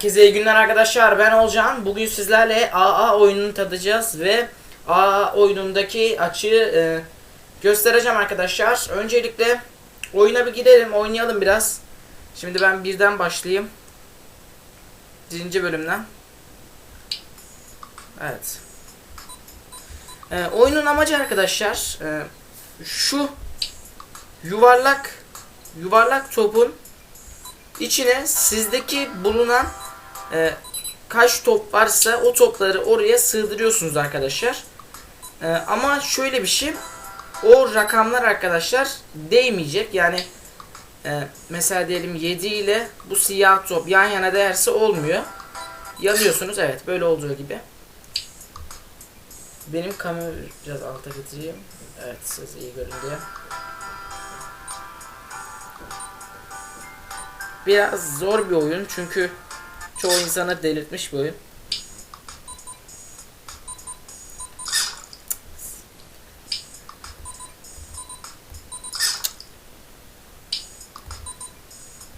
Herkese iyi günler arkadaşlar. Ben Olcan. Bugün sizlerle AA oyununu tadacağız ve AA oyunundaki açığı e, göstereceğim arkadaşlar. Öncelikle oyuna bir girelim, oynayalım biraz. Şimdi ben birden başlayayım. Birinci bölümden. Evet. E, oyunun amacı arkadaşlar e, şu yuvarlak yuvarlak topun içine sizdeki bulunan e, kaç top varsa o topları oraya sığdırıyorsunuz arkadaşlar. E, ama şöyle bir şey o rakamlar arkadaşlar değmeyecek. Yani e, mesela diyelim 7 ile bu siyah top yan yana değerse olmuyor. Yazıyorsunuz evet böyle olduğu gibi. Benim kamerayı biraz alta getireyim. Evet siz iyi görün diye. Biraz zor bir oyun çünkü çoğu insanı delirtmiş bir oyun.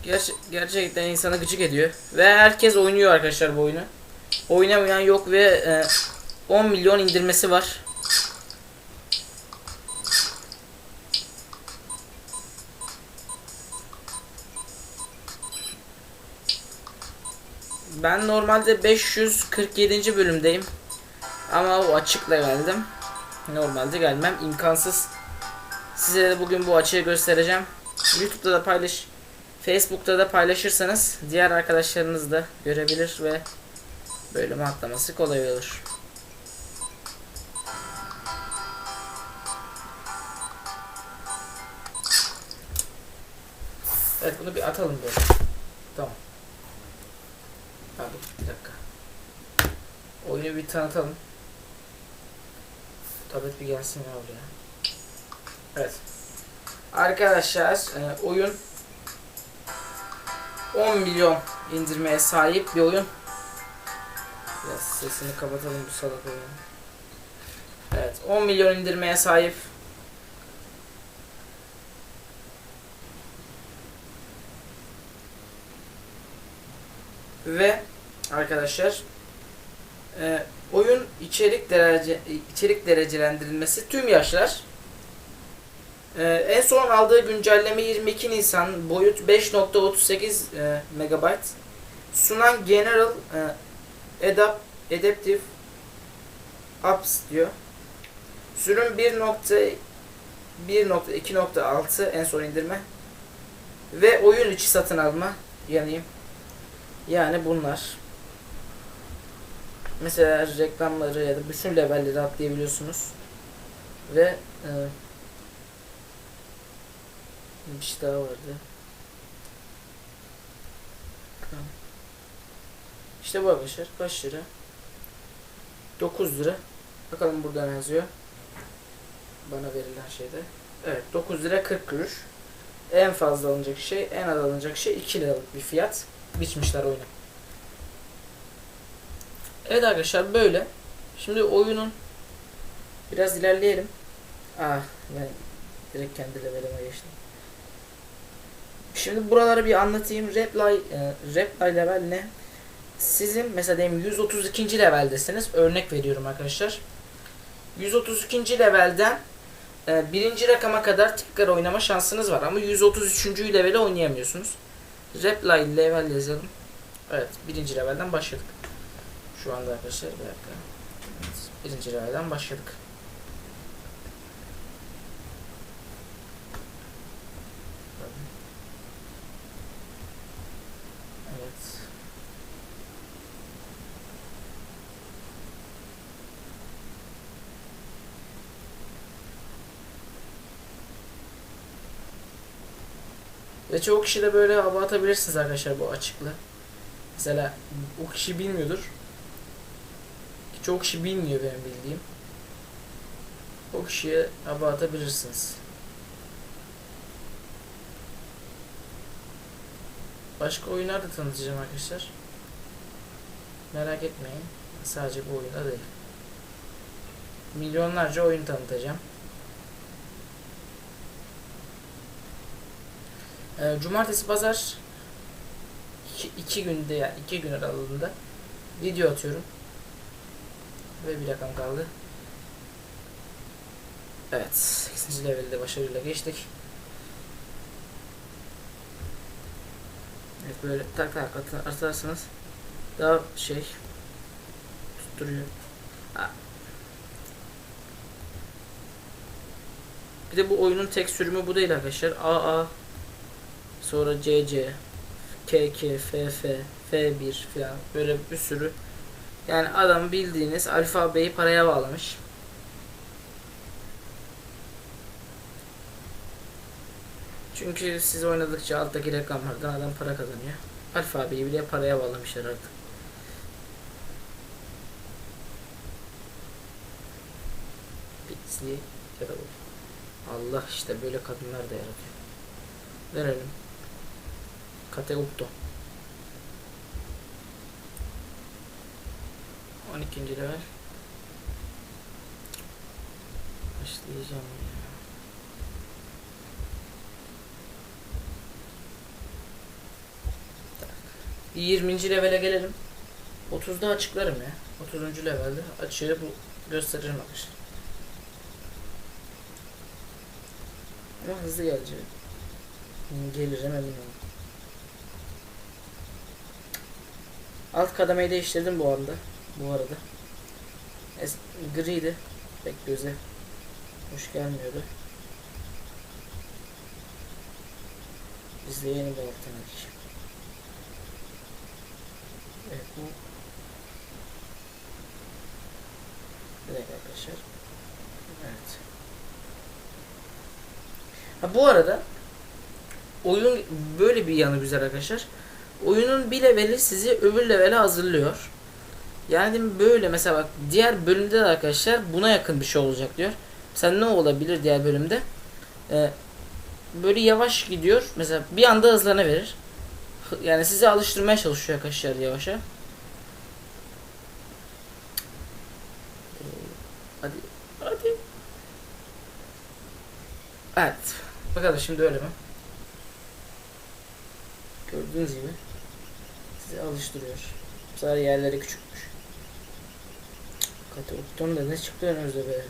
Ger- gerçekten insanı gıcık ediyor. Ve herkes oynuyor arkadaşlar bu oyunu. Oynamayan yok ve e, 10 milyon indirmesi var. Ben normalde 547. bölümdeyim. Ama o açıkla geldim. Normalde gelmem imkansız. Size de bugün bu açığı göstereceğim. YouTube'da da paylaş, Facebook'ta da paylaşırsanız diğer arkadaşlarınız da görebilir ve bölümü atlaması kolay olur. Evet bunu bir atalım böyle. Tamam. Pardon bir dakika. Oyunu bir tanıtalım. Tablet bir gelsin ya oraya. Evet. Arkadaşlar e, oyun 10 milyon indirmeye sahip bir oyun. Biraz sesini kapatalım bu salak oyunu. Evet 10 milyon indirmeye sahip. Ve arkadaşlar e, oyun içerik derece içerik derecelendirilmesi tüm yaşlar. E, en son aldığı güncelleme 22 Nisan boyut 5.38 e, MB sunan General e, Adap Adaptive Apps diyor. Sürüm 1.1.2.6 en son indirme ve oyun içi satın alma yanayım. Yani bunlar. Mesela reklamları ya da bütün levelleri atlayabiliyorsunuz. Ve e, bir şey daha vardı. İşte bu arkadaşlar. Kaç lira? 9 lira. Bakalım burada ne yazıyor. Bana verilen şeyde. Evet 9 lira 40 kuruş. En fazla alınacak şey, en az alınacak şey 2 liralık bir fiyat biçmişler oyunu. Evet arkadaşlar böyle. Şimdi oyunun biraz ilerleyelim. Ah ben direkt kendi levelime geçtim. Şimdi buraları bir anlatayım. Reply, e, reply level ne? Sizin mesela diyelim 132. leveldesiniz. Örnek veriyorum arkadaşlar. 132. levelden e, birinci rakama kadar tekrar oynama şansınız var ama 133. leveli oynayamıyorsunuz. Reply level yazalım. Evet, birinci levelden başladık. Şu anda arkadaşlar bir dakika. Evet, birinci levelden başladık. Evet. Ve çoğu kişi de böyle hava atabilirsiniz arkadaşlar bu açıkla. Mesela o kişi bilmiyordur. Çoğu kişi bilmiyor benim bildiğim. O kişiye hava atabilirsiniz. Başka oyunlar da tanıtacağım arkadaşlar. Merak etmeyin. Sadece bu oyunda değil. Milyonlarca oyun tanıtacağım. Ee, cumartesi pazar iki, iki günde yani iki gün aralığında video atıyorum. Ve bir rakam kaldı. Evet. 8. levelde başarıyla geçtik. Evet böyle tak tak at- atarsanız daha şey tutturuyor. Ha. Bir de bu oyunun tek sürümü bu değil arkadaşlar. AA sonra CC KK, FF, F1 falan böyle bir sürü. Yani adam bildiğiniz alfabeyi paraya bağlamış. Çünkü siz oynadıkça alttaki reklamlardan adam para kazanıyor. Alfabeyi bile paraya bağlamışlar artık. Pixie ya. Allah işte böyle kadınlar da yaratıyor. Verelim. Kateupto. 12. level. Başlayacağım ya. Tak. 20. levele gelelim. 30'da açıklarım ya. 30. levelde açığı bu gösteririm arkadaşlar. Ama hızlı gelecek. Gelirim emin Alt kademeyi değiştirdim bu anda. Bu arada. Es griydi. Pek göze hoş gelmiyordu. Bir alttan geçelim. Evet bu Bir arkadaşlar. Evet. Ha bu arada oyun böyle bir yanı güzel arkadaşlar. Oyunun bir leveli sizi öbür levele hazırlıyor. Yani böyle mesela bak diğer bölümde de arkadaşlar buna yakın bir şey olacak diyor. Mesela ne olabilir diğer bölümde? Ee, böyle yavaş gidiyor. Mesela bir anda hızlarına verir. Yani sizi alıştırmaya çalışıyor arkadaşlar yavaşa. Ee, Hadi. Hadi. Evet. Bakalım şimdi öyle mi? Gördüğünüz gibi alıştırıyor. Bu sefer yerleri küçükmüş. Katı Upton da ne çıktı önümüzde be.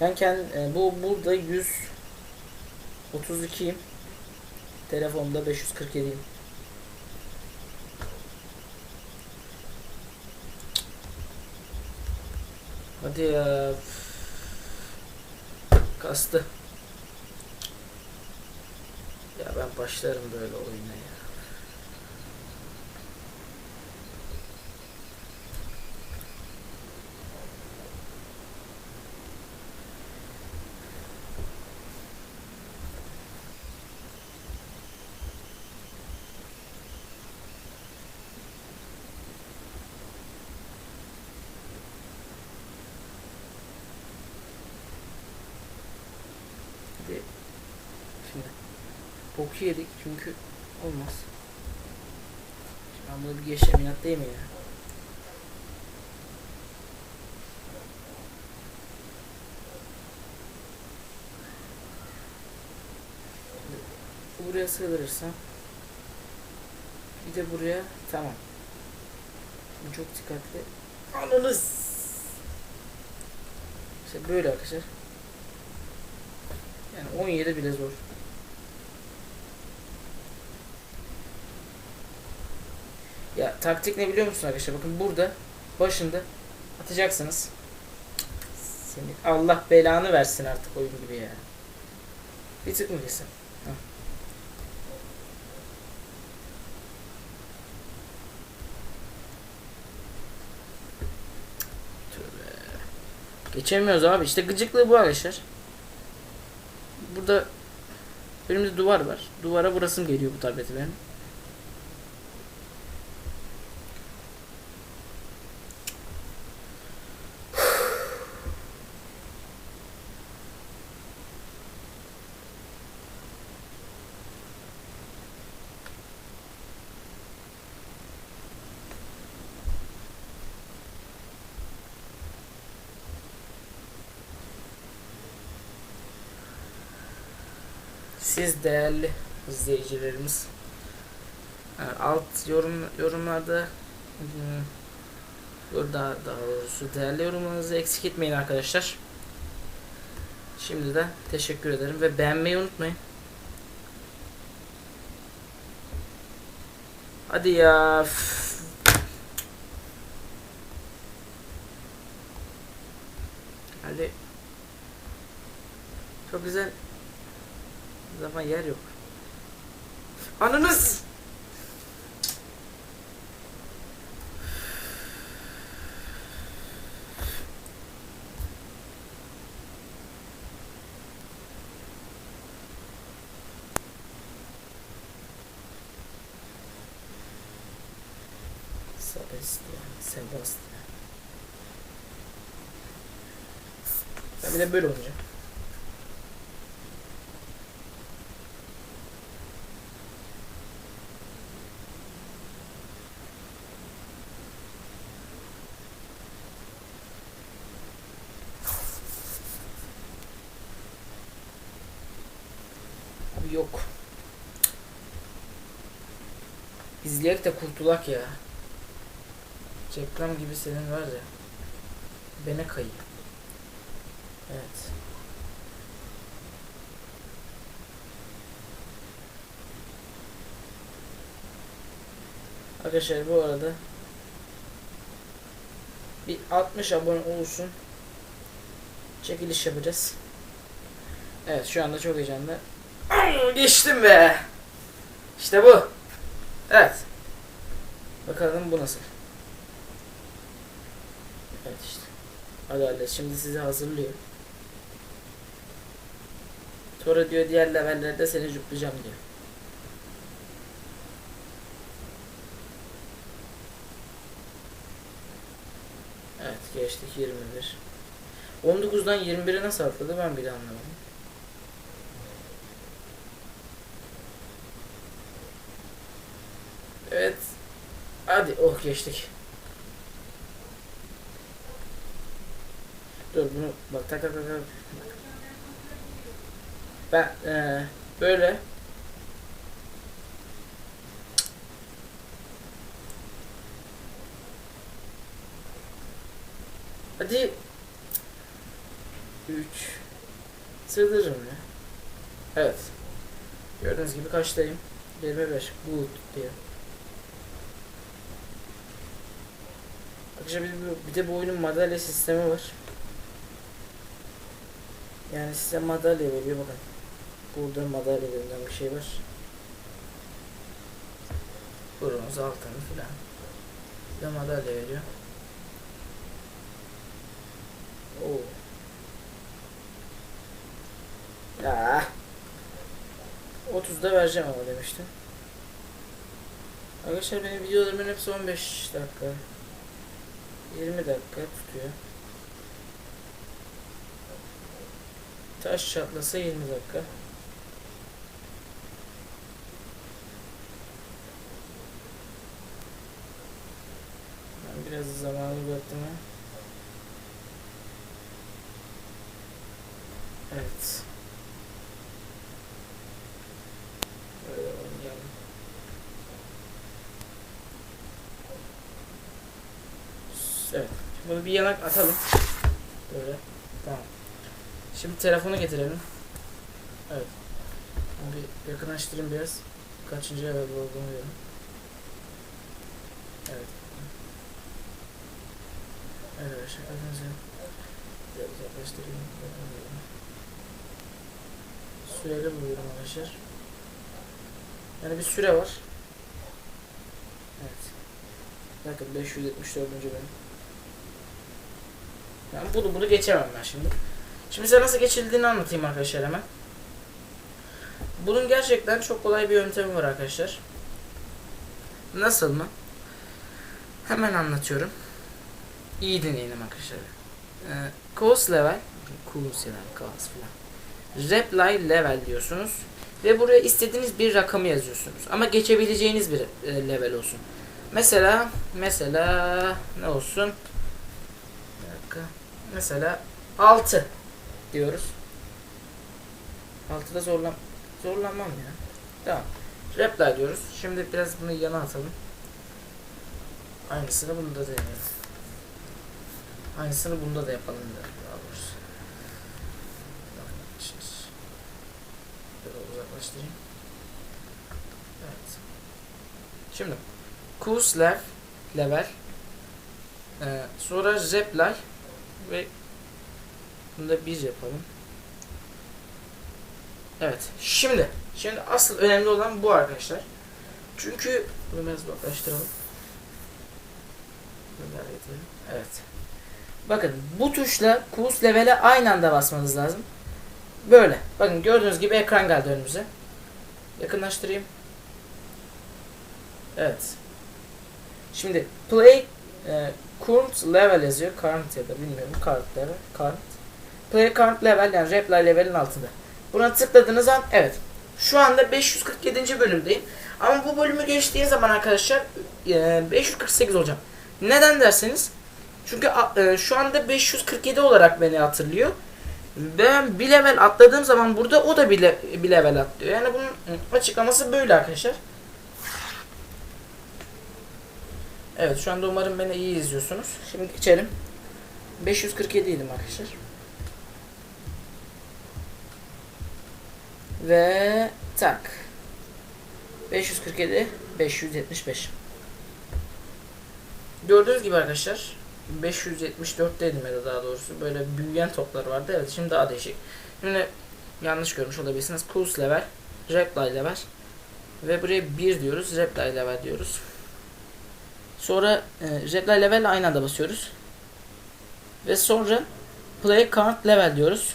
Ben kendim, bu burada 132'yim. Telefonda 547'yim. Hadi ya. Kastı. Ya ben başlarım böyle oyuna ya. Hadi. Şimdi boku yedik çünkü olmaz. Şimdi ben bunu bir geçeceğim inat değil mi ya? Buraya sığdırırsam bir de buraya tamam. Şimdi çok dikkatli. Ananız. İşte böyle arkadaşlar. Yani 17 bile zor. Ya taktik ne biliyor musun arkadaşlar? Bakın burada başında atacaksınız. Seni Allah belanı versin artık oyun gibi ya. Bir tık mı kesin? Geçemiyoruz abi. İşte gıcıklığı bu arkadaşlar. Burada önümüzde duvar var. Duvara vurasım geliyor bu tableti benim. Siz değerli izleyicilerimiz. Yani alt yorum yorumlarda hmm, daha, daha doğrusu değerli yorumlarınızı eksik etmeyin arkadaşlar. Şimdiden teşekkür ederim ve beğenmeyi unutmayın. Hadi ya. Hadi. Çok güzel. Zaman yer yok. Ananız. Sebastian, Sebastian. Ben bir de böyle oynayacağım. Abi yok. İzleyerek de kurtulak ya. Reklam gibi senin var ya. Bene kayıyor. Evet. Arkadaşlar bu arada bir 60 abone olursun. Çekiliş yapacağız. Evet şu anda çok heyecanlı. Aa, Geçtim be. İşte bu. Evet. Bakalım bu nasıl. Evet işte. Hadi şimdi sizi hazırlıyor. Sonra diyor diğer levellerde seni cüplayacağım diyor. Evet geçtik 21. 19'dan 21'e nasıl atladı ben bile anlamadım. Evet. Hadi oh geçtik. Dur bunu bak tak tak tak. Ben eee böyle Hadi 3 Sığdırırım ya. Evet. Gördüğünüz gibi kaçtayım? 25. Good diyor. Arkadaşlar bir, bir de bu oyunun madalya sistemi var. Yani size madalya veriyor bakın. Burada madalya denilen bir şey var. Bronz altın filan. Bir de madalya veriyor. Oo. Ya. 30'da vereceğim ama demiştim. Arkadaşlar benim videolarımın hepsi 15 dakika. 20 dakika tutuyor. Taş çatlasa 20 dakika. Ben biraz zamanı bıraktım. Evet. Böyle oynayalım. Evet. Bunu bir yanak atalım. Böyle. Tamam. Şimdi telefonu getirelim. Evet. Bunu bir yakınlaştırayım biraz. Kaçıncı level olduğunu görün. Evet. Evet arkadaşlar. Biraz yaklaştırayım. Süreli buluyorum arkadaşlar. Yani bir süre var. Evet. Bakın 574. benim. Yani bunu bunu geçemem ben şimdi. Şimdi size nasıl geçildiğini anlatayım arkadaşlar hemen. Bunun gerçekten çok kolay bir yöntemi var arkadaşlar. Nasıl mı? Hemen anlatıyorum. İyi dinleyin arkadaşlar. Ee, Course level, course level, course falan. Reply level diyorsunuz ve buraya istediğiniz bir rakamı yazıyorsunuz. Ama geçebileceğiniz bir e, level olsun. Mesela mesela ne olsun? Mesela 6 diyoruz. 6'da zorlan zorlanmam ya. Tamam. Reply diyoruz. Şimdi biraz bunu yana atalım. Aynısını bunda da deneyelim. Aynısını bunda da yapalım da. Evet. Şimdi level, level ee, sonra reply ve bunu da biz yapalım. Evet. Şimdi şimdi asıl önemli olan bu arkadaşlar. Çünkü bunu biraz uzaklaştıralım. Evet. Bakın bu tuşla cruise level'e aynı anda basmanız lazım. Böyle. Bakın gördüğünüz gibi ekran geldi önümüze. Yakınlaştırayım. Evet. Şimdi play e, current level yazıyor. Current ya da bilmiyorum. Current level. Current. Play current level yani reply level'in altında. Buna tıkladığınız an evet. Şu anda 547. bölümdeyim. Ama bu bölümü geçtiği zaman arkadaşlar e, 548 olacağım. Neden derseniz çünkü e, şu anda 547 olarak beni hatırlıyor. Ben bir level atladığım zaman burada o da bir, le- bir level atlıyor. Yani bunun e, açıklaması böyle arkadaşlar. Evet şu anda umarım beni iyi izliyorsunuz. Şimdi geçelim. 547 idim arkadaşlar. Ve tak. 547 575. Gördüğünüz gibi arkadaşlar 574'teydim ya da daha doğrusu böyle büyüyen toplar vardı. Evet şimdi daha değişik. Şimdi yanlış görmüş olabilirsiniz. Cruise level, reply level ve buraya 1 diyoruz. Reply level diyoruz. Sonra e, reply level aynı anda basıyoruz. Ve sonra play count level diyoruz.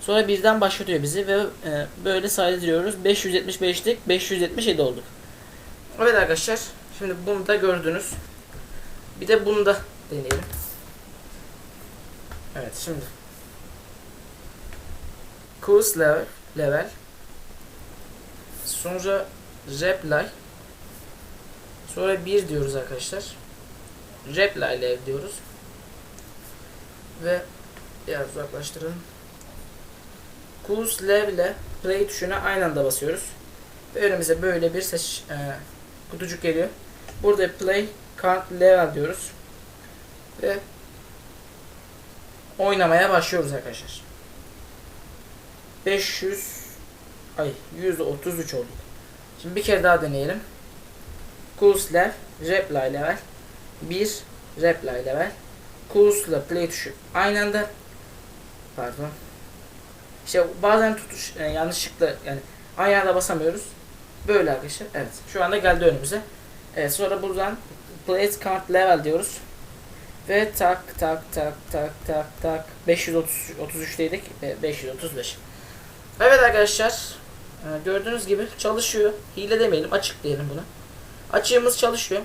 Sonra birden başlatıyor bizi ve e, böyle saydırıyoruz. 575'lik 577 olduk. Evet arkadaşlar. Şimdi bunu da gördünüz. Bir de bunu da deneyelim. Evet şimdi. Cruise level, level. Sonra reply. Sonra 1 diyoruz arkadaşlar. Reply level diyoruz. Ve biraz uzaklaştıralım. Cruise level ile play tuşuna aynı anda basıyoruz. Ve önümüze böyle bir seç e, kutucuk geliyor. Burada play count level diyoruz. Ve oynamaya başlıyoruz arkadaşlar. 500 ay 133 olduk. Şimdi bir kere daha deneyelim. Level, reply level, 1 reply level, ile play tuşu aynı anda pardon işte bazen tutuş e, yanlışlıkla yani aynı anda basamıyoruz. Böyle arkadaşlar. Evet. Şu anda geldi önümüze. Evet, sonra buradan place count level diyoruz. Ve tak tak tak tak tak tak 533'teydik. E, 535. Evet arkadaşlar. e, Gördüğünüz gibi çalışıyor. Hile demeyelim, açık diyelim buna. Açığımız çalışıyor.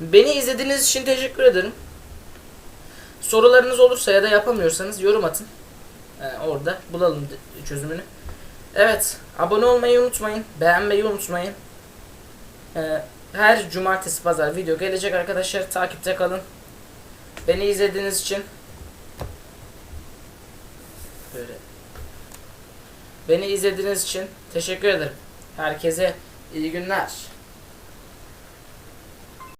Beni izlediğiniz için teşekkür ederim. Sorularınız olursa ya da yapamıyorsanız yorum atın. Ee, orada bulalım çözümünü. Evet, abone olmayı unutmayın, beğenmeyi unutmayın. Ee, her cumartesi pazar video gelecek arkadaşlar. Takipte kalın. Beni izlediğiniz için böyle Beni izlediğiniz için teşekkür ederim. Herkese iyi günler.